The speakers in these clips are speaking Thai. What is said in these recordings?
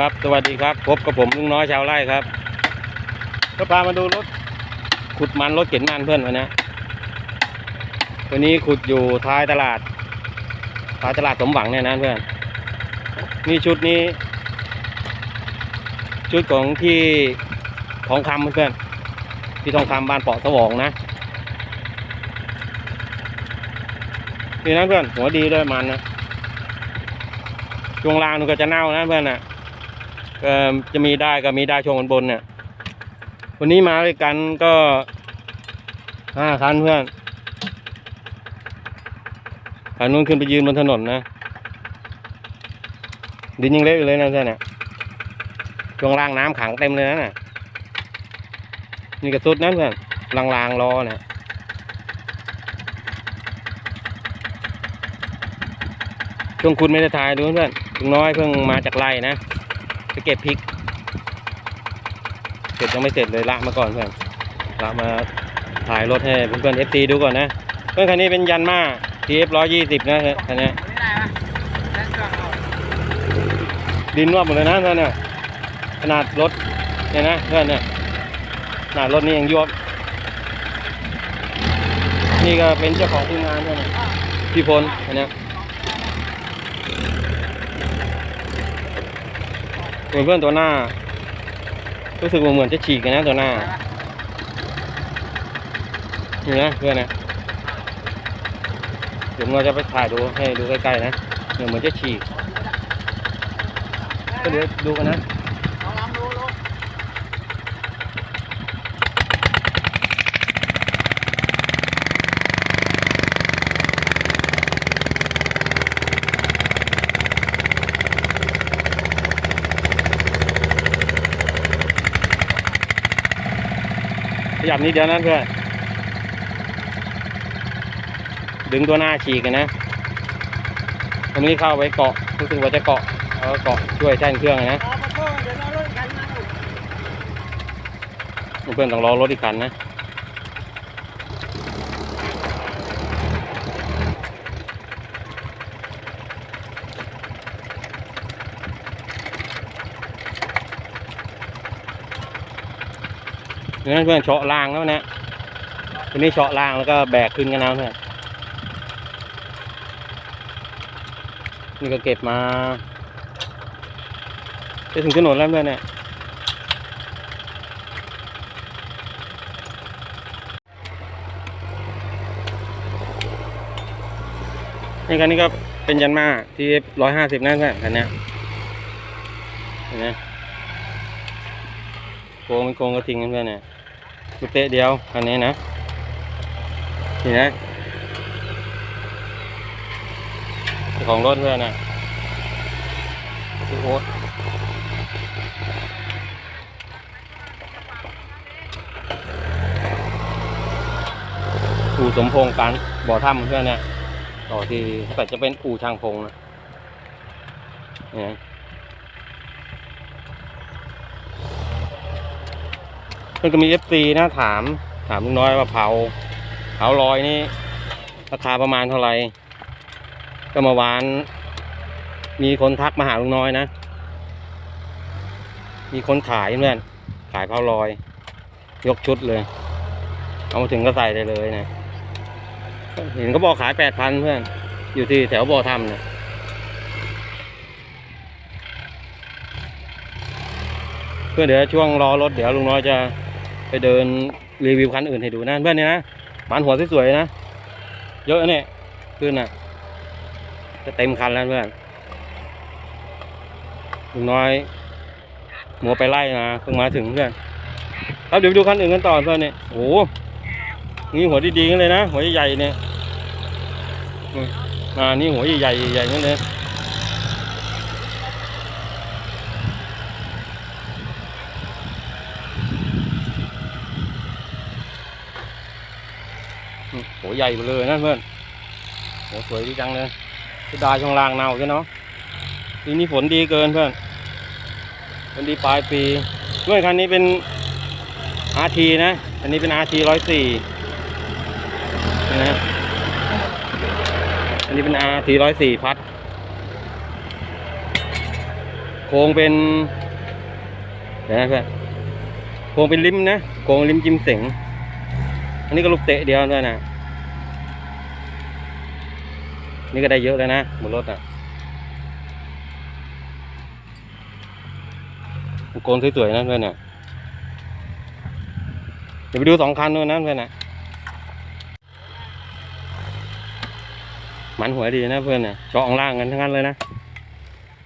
ครับ สวัสดีครับพบกับผมลุงน้อยชาวไร่ครับ ก็พามาดูรถขุดมันรถเข็นมันเพื่อนวันนี้วันนี้ขุดอยู่ท้ายตลาดท้ายตลาดสมหวังเนี่ยนะเพื่อน นี่ชุดนี้ ชุดของที่ทองคำเพื่อนที่ทองคำบ้านเปาะสวองนะนี่นะเพื่อนหัวดีด้วยมันนะช่วงล่างมันก็จะเน่านะเพื่อนนะ ก็จะมีได้ก็มีได้ช่วงบนบนเนี่ย วันนี้มาด้วยกันก็ห้าคันเพื่อนคันนู้นขึ้นไปยืนบนถนนนะ ดินยังเละอยู่เลยนะเพื่อนเนี่ยช่วงล่างน้ำขังเต็มเลยนะน่ะนี่กระสุดนะเพื่อนลางๆรอเนี่ยช่วงคุณไม่ได้ถ่ายดูเพื่อนลุงน้อยเพิ่งมาจากไร่นะ ไปเก็บพริก เก็บยังไม่เสร็จเลยละมาก่อนเพื่อนละมาถ่ายรถให้เพื่อนเอฟซีดูก่อนนะเพื่อนคันนี้เป็นยันมาทีเอฟร้อยยี่สิบนะคันนี้ดินนวบหมดเลยนะเพื่อนเนี่ยขนาดรถเนี่ยนะเพื่อนเนี่ยขนาดรถนี่ยังยวบนี่ก็เป็นเจ้าของทีมงานเพื่อนพี่พลอันเนี้ยส่วน เพื่อนตัวหน้า รู้สึกเหมือนจะฉีกนนะตัวหน้านี่นะเพื่อนนะเดี๋ยวเราจะไปถ่ายดูให้ดูใกล้ๆนะเหมือนจะฉีกก็เดี๋ยวดูกันนะ ลองลองดูดู ขยับนิดเดียวนะเพื่อนดึงตัวหน้าฉีกกันนะตรงนี้เข้าไปเกาะรู้สึกว่าจะเกาะเอาเกาะช่วยแท่นเครื่องนะรอมาโทษเดี๋ยวเราเลิกกันนะลูกเพื่อนต้องรอรถอีกคันนะ นี่เพื่อนเฉาะล่างแล้วนะทีนี้เฉาะล่างแล้วก็แบกขึ้นกันนะเพื่อนนี่ก็เก็บมาจะถึงถนนแล้วเพื่อนเนี่ยนี่คันนี้ก็เป็นยันมาที่ร้อยห้าสิบนั่นแหละคันเนี้ยเห็นไหมโกงเป็นโกงกระทิ้งกันเพื่อนเนี่ยุเตะเดียวคันนี้นะนี่นะเจ้าของรถเพื่อนนะชื่โอ๊ตอู่สมพงษ์การบ่อถ้ำเพื่อนเนี่ยต่อที่แต่จะเป็นอู่ช่างพงนะเนี่ย เพื่อนก็มีเอฟซีนะถาม ถามลุงน้อยว่าเผาเผาลอยนี่ราคาประมาณเท่าไหร่ก็มาวาน มีคนทักมาหาลุงน้อยนะ มีคนขายเพื่อนขายเผาลอย ยกชุดเลย เอามาถึงก็ใส่ได้เลยนะเห็นเขาบอกขายแปดพันเพื่อน อยู่ที่แถวบ่อทำเนี่ยเพื่อนเดี๋ยวช่วงรอรถเดี๋ยวลุงน้อยจะ ไปเดินรีวิวคันอื่นให้ดูนะเพื่อนเนี่ยนะหมันหัวสวยๆนะ เยอะเนี่ยขึ้นอะ จะเต็มคันแล้วเพื่อนลุงน้อยหมัวไปไล่มาเพิ่งมาถึงเพื่อนครับเดี๋ยวไปดูคันอื่นกันต่อเพื่อนเนี่ยโอ้โหนี่หัวดีๆกันเลยนะหัวใหญ่ๆเนี่ยอ่านี่หัวใหญ่ๆใหญ่ๆนั่นเลยอืมหัว ใหญ่ไปเลยนะเพื่อนหัวสวยดีจังเลยที่ดาช่องล่างเน่าใช่เนาะปีนี้ฝนดีเกินเพื่อนฝนดีปลายปีเมื่อคันนี้เป็น RT นะ อันนี้เป็น RT ร้อยสี่นะอันนี้เป็น R 404พัด โครงเป็นเดี๋ยวนะเพื่อนโครงเป็นริมนะ โครงริมจิมเสงอันนี้ก็ลูกเตะเดียวด้วยนะ นี่ก็ได้เยอะแล้วนะบนรถอะโครงสวยๆนะเพื่อนเนี่ยเดี๋ยวไปดูสองคันด้วยนะเพื่อนนะมันหัวดีนะเพื่อนเนี่ยเจาะข้างล่างกันทั้งนั้นเลยนะ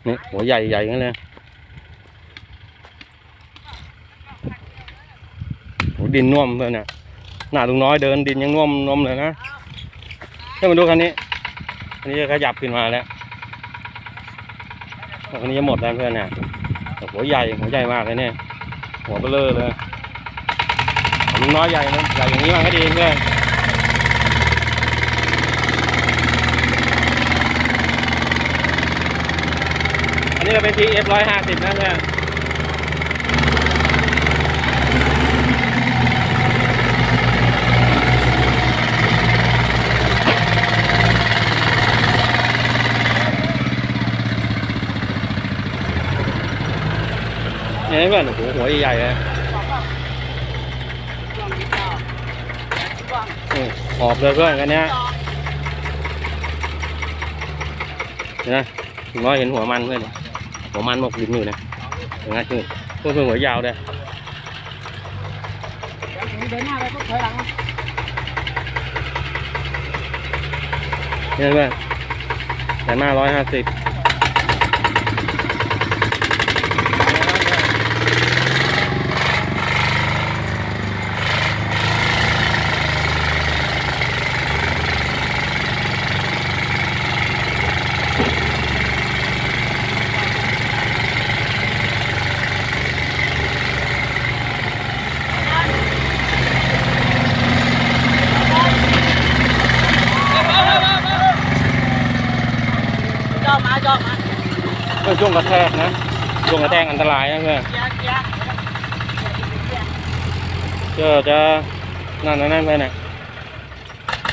นี่หัวใหญ่ใหญ่ๆกันเลยโหดินน่วมเพื่อนเนี่ยหน้าลุงน้อยเดินดินยังน่วมน่วมเลยนะให้มาดูคันนี้ อันนี้จะขยับขึ้นมาแล้วคันนี้จะหมดแล้วเพื่อนเนี่ยหัวใหญ่หัวใหญ่มากเลยเนี่ย หัวเบลอเลยของลุงน้อยใหญ่นะใหญ่อย่างนี้มันก็ดีเพื่อนอันนี้ก็เป็น TF ร้อยห้าสิบนะเพื่อน เนี่ยเพื่ อนโอ้โหหัวใหญ่ๆเลยนี่หอบเลยเพื่อนกันเนี้ยเห็นไหมถึงน้อยเห็นหัวมันเพื่อนหัวมันหมกลิ้นอยู่นะเห็นไหมคือเพื่อนเพื่อนหัวยาวเลยเดินหน้าไปก็ถอยหลังเนี่ยเพื่อนแต่หน้าร้อยห้าสิบ จ่อมาจ่อมาเพื่อนช่วงกระแทกนะช่วงกระแทกอันตรายนะเพื่อนเจอจะนั่นนะนั่นไปน่ะ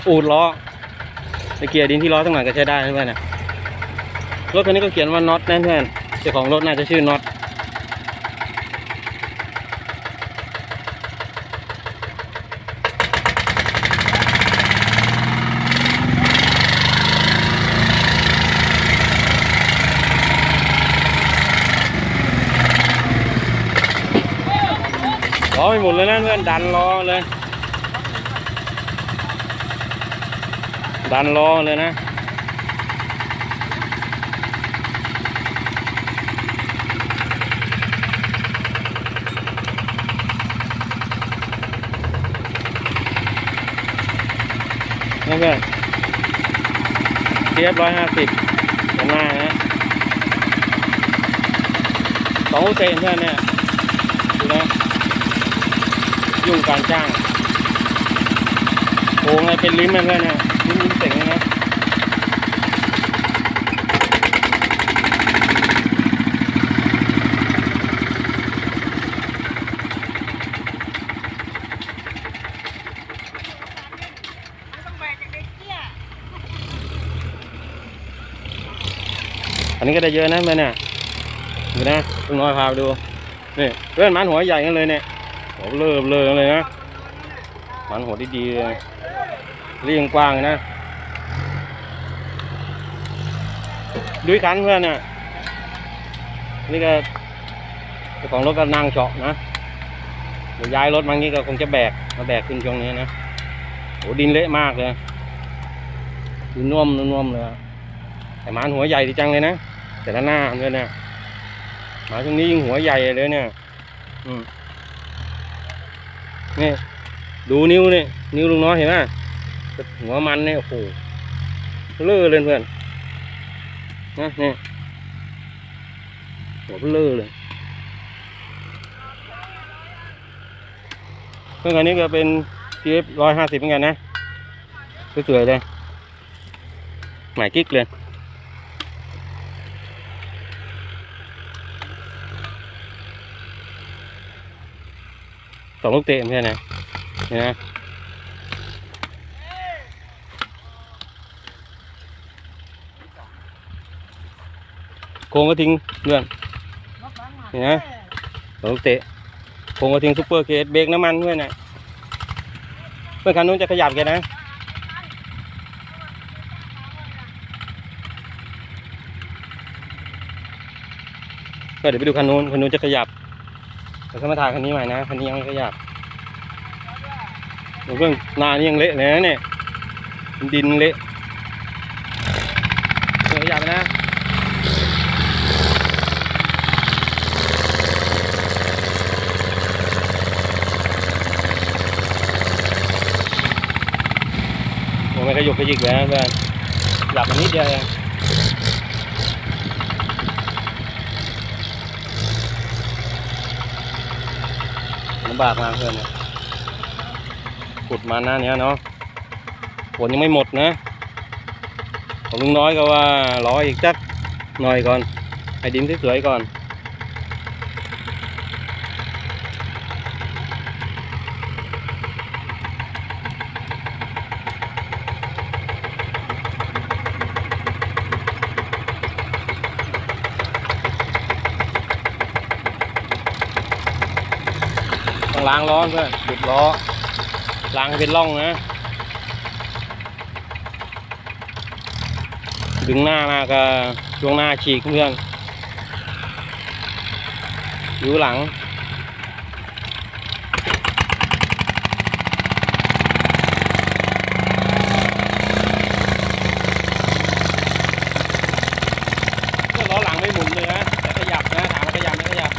อูดล้อตะเกียร์ดินที่ล้อตั้งหลังก็ใช้ได้นะเพื่อนน่ยรถคันนี้ก็เขียนว่าน็อตนะเพื่อนเจ้าของรถน่าจะชื่อน็อต ล้อไม่หมุนเลยนะเพื่อนดันล้อเลย ดันล้อเลยนะนี่เพื่อนเทียบร้อยห้าสิบหน้านะสองเซนเพื่อนเนี่ย ยุ่งการจ้างโอ้ไงเป็นลิ้มนะเพื่อนเนี่ยลิ้มลิ้มเสียงนะอันนี้ก็ได้เยอะนะเพื่เนี่ยดูนะลุงน้อยพาไปดูนี่เพื่อนมันหัวใหญ่กันเลยเนี่ย หัวเบลอเลอเลยนะมันหัวดีๆเลยเรียงกว้างนะดูอีกคันเพื่อนเนี่ยนี่ก็เจ้าของรถก็นั่งเฉาะนะเดี๋ยวย้ายรถมางี้ก็คงจะแบกมาแบกขึ้นช่วงนี้นะโหดินเละมากเลยดินน่วมน่วมเลยแต่มันหัวใหญ่ดีจังเลยนะแต่ละหน้าเพื่อนเนี่ยมาช่วงนี้ยิ่งหัวใหญ่เลยเนี่ย อืม นี่ดูนิ้วนี่นิ้วลุงน้อยเห็นไหมหัวมันเนี่ยโอ้โหเลื่อเลยเพื่อนนะนี่หัวเลื่อเลยเครื่องอันนี้ก็เป็น TF ร้อยห้าสิบเหมือนกันนะสวยๆเลยใหม่กิ๊กเลย องลูกเตะไม่ใช่นะเห็นไหมโครงก็ทิ้งเพื่อนนี่นะลูกเตะผมก็ทิ้งซุปเปอร์เคสเบรกน้ำมันเพื่อนนะเพื่อนคันนู้นจะขยับแกนะก็เดี๋ยวไปดูคันนู้นคันนู้นจะขยับ ดี๋ยวเข้ามาถ่ายคันนี้ใหม่นะคันนี้ยังไม่ขยับเดี๋ยวเพื่อนหนานี่ยังเละเลยนะเนี่ยดินเละเดี๋ยวขยับไปนะผมไม่ขยุกขยิกเลยนะเพื่อนหลับมานิดเดียวเองำบากมากเพื่อนเนี่ยขุดมาหน้าเนี้ยเนาะฝนยังไม่หมดนะของลุงน้อยก็ว่ารออีกจักหน่อยก่อน ให้ดินสวยๆก่อนางล้อเพื่อนบิดล้อล้างให้เป็นร่องนะ ดึงหน้ามาก็ช่วงหน้าฉีกเพื่อนอยู่หลัง ก็ล้อหลังไม่หมุนเลยนะแต่ขยับนะถามว่าขยับไม่ขยับ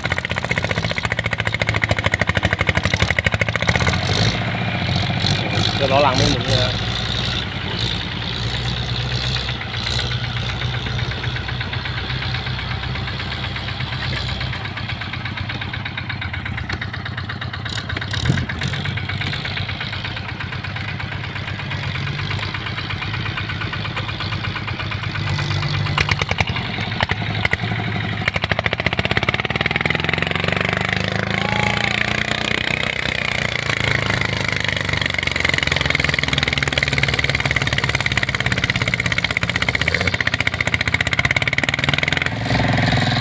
เดี๋ยวล้อหลังไม่หมุนเลยนะ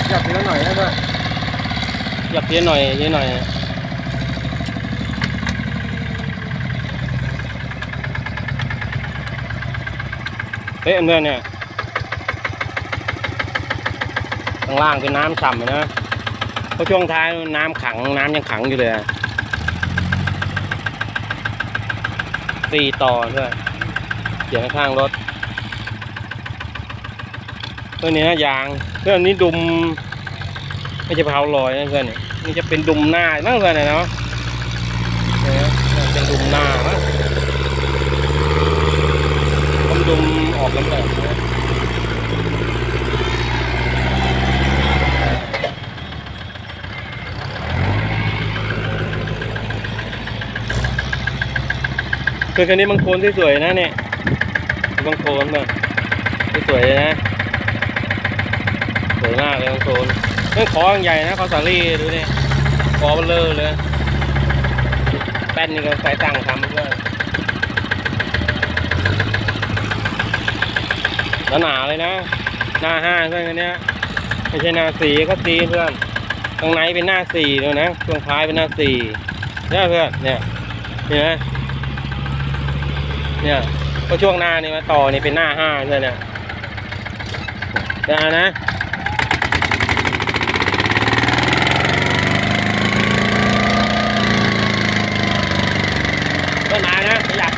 หยับเยอะหน่อยนะเพื่อนหยับเย อะหน่อยเยอะหน่อยเฮ้ยเพื่อนเนี่ยข้างล่างเป็นน้ำฉ่ำเลยนะเพราะช่วงท้ายน้ำขังน้ำยังขังอยู่เลยอะสี่ต่อด้วยเขียนข้างรถเพื่อนนี้นะยางเพื่อนนี้ดุมไม่ใช่เผาลอยนะเพื่อนนี่ นี่จะเป็นดุมหน้ามั้งเพื่อนเนี่ยเนาะเนี่เป็นดุมหน้ามั้งดุมออกกันแบบนะคือคันนี้บางโคนที่สวยนะเนี่ยบางโคนแบบสวยเลยนะสวยมากเลยบางโคน เรื่ออยังใหญ่นะคอสาลี่ดูนี่คอเบลเลอร์เลยแป้นนี่ก็ใส่ตั้งทำด้วยแล้วหนาเลยนะ หน้าห้าเพื่อนคันเนี้ยไม่ใช่หน้าสี่ก็สีเพื่อนข้างในเป็นหน้าสี่ด้วยนะช่วงท้ายเป็นหน้าสี่เนี่ยเพื่อนเนี่ยเห็นไหมเนี่ยก็ช่วงหน้านี่มาต่อนี่เป็นหน้าห้าเพื่อนเนี่ยเดี๋ยวเอานะ ต้นไม้นะขยับ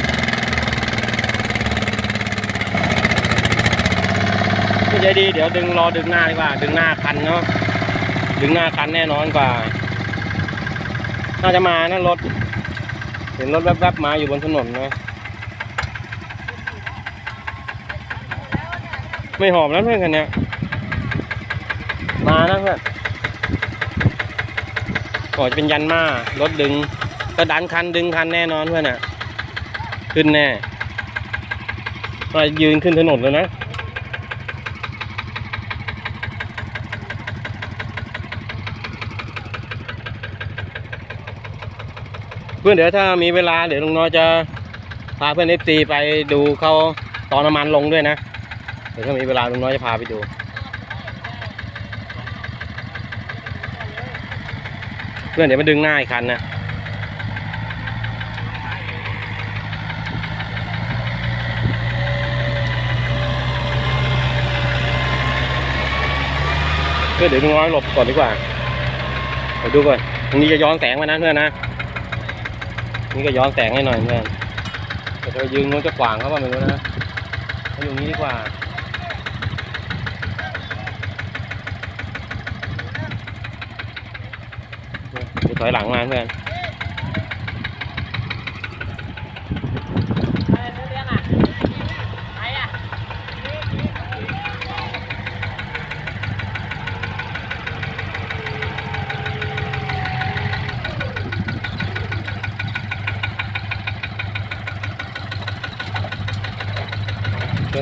ไม่ ใจดีเดี๋ยวดึงรอดึงหน้าดีกว่า ดึงหน้าคันเนาะดึงหน้าคันแน่นอนกว่า น่าจะมานะรถ เห็นรถแวบๆมาอยู่บนถนนนะไม่หอมแล้วเพื่อนคันเนี้ยมานะเพื่อนก่อนจะเป็นยันมารถดึงก็ดันคันดึงคันแน่นอนเพื่อนอะ ขึ้นแน่มายืนขึ้นถนนเลยนะ พื่อนเดี๋ยวถ้ามีเวลาเดี๋ยวลุงน้อยจะพาเพื่อนเอฟซีไปดูเขาตอนน้ำมันลงด้วยนะ เดี๋ยวถ้ามีเวลาลุงน้อยจะพาไปดูเพื่อนเดี๋ยวมาดึงหน้าอีกคันนะเพื่อนเดี๋ยวลุงน้อยหลบก่อนดีกว่าเดี๋ยวดูก่อนตรงนี้จะย้อนแสงมานะเพื่อนนะ นี่ก็ย้อนแสงให้หน่อยเพื่อนแต่จะไปยืนนู้นจะขวางเขาป่ะไม่รู้นะมาอยู่นี้ดีกว่าเดี๋ยวถอยหลังมาเพื่อน เรียนอะไหนอะ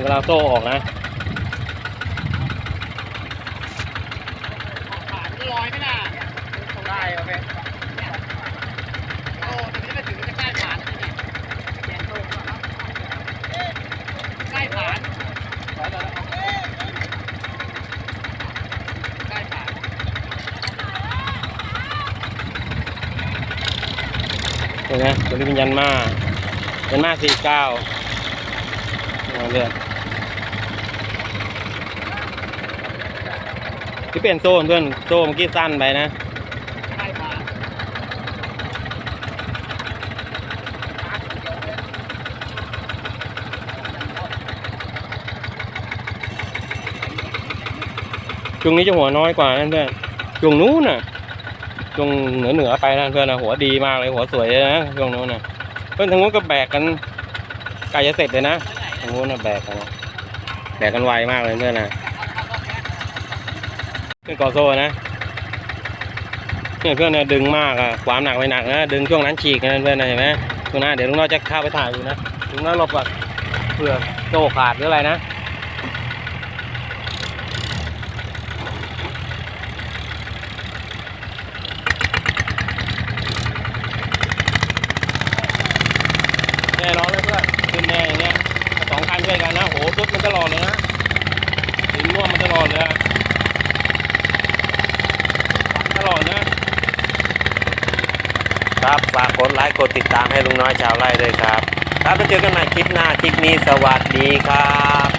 เพื่อนกำลังโซ่ออกนะขาดลอยไม่น่าได้โอเคโอ้ตรงนี้ไปถึงจะใกล้ผ่านแล้วเนี่ยแกนโต้ก่อนเนาะใกล้ผ่านใกล้ผ่านเห็นไหมตัวนี้เป็นยันมายันมาสี่เก้าเรือ ที่เปลี่ยนโซ่เพื่อนโซ่เมื่อกี้สั้นไปนะใกล้ผ่านช่วงนี้จะหัวน้อยกว่านั่นเพื่อนช่วงนู้นน่ะช่วงเหนือเหนือไปนั่นเพื่อนนะหัวดีมากเลยหัวสวยเลยนะช่วงนู้นน่ะเพื่อนทางนู้นก็แบกกันใกล้จะเสร็จเลยนะทางนู้นน่ะแบกกันแบกกันไวมากเลยเพื่อนนะ่กอโซนะเนี่ยเพื่อนเนี่ยดึงมากอะความหนักไม่หนักนะดึงช่วงนั้นฉีกนะเพื่อนนะเห็นไหมช่วงนั้นเดี๋ยวลุงน้อยจะเข้าไปถ่ายอยู่นะลุงน้อยหลบแบบเผื่อโซ่ขาดหรืออะไรนะแน่นอนเลยเพื่อนขึ้นแน่อย่างเงี้ยสองคันด้วยกันนะโหรถมันตลอดเลยนะดินร่วมมันตลอดเลยอะตลอดนะ ครับฝากกดไลค์กดติดตามให้ลุงน้อยชาวไร่ด้วยครับ ครับแล้วเจอกันใหม่คลิปหน้าคลิปนี้สวัสดีครับ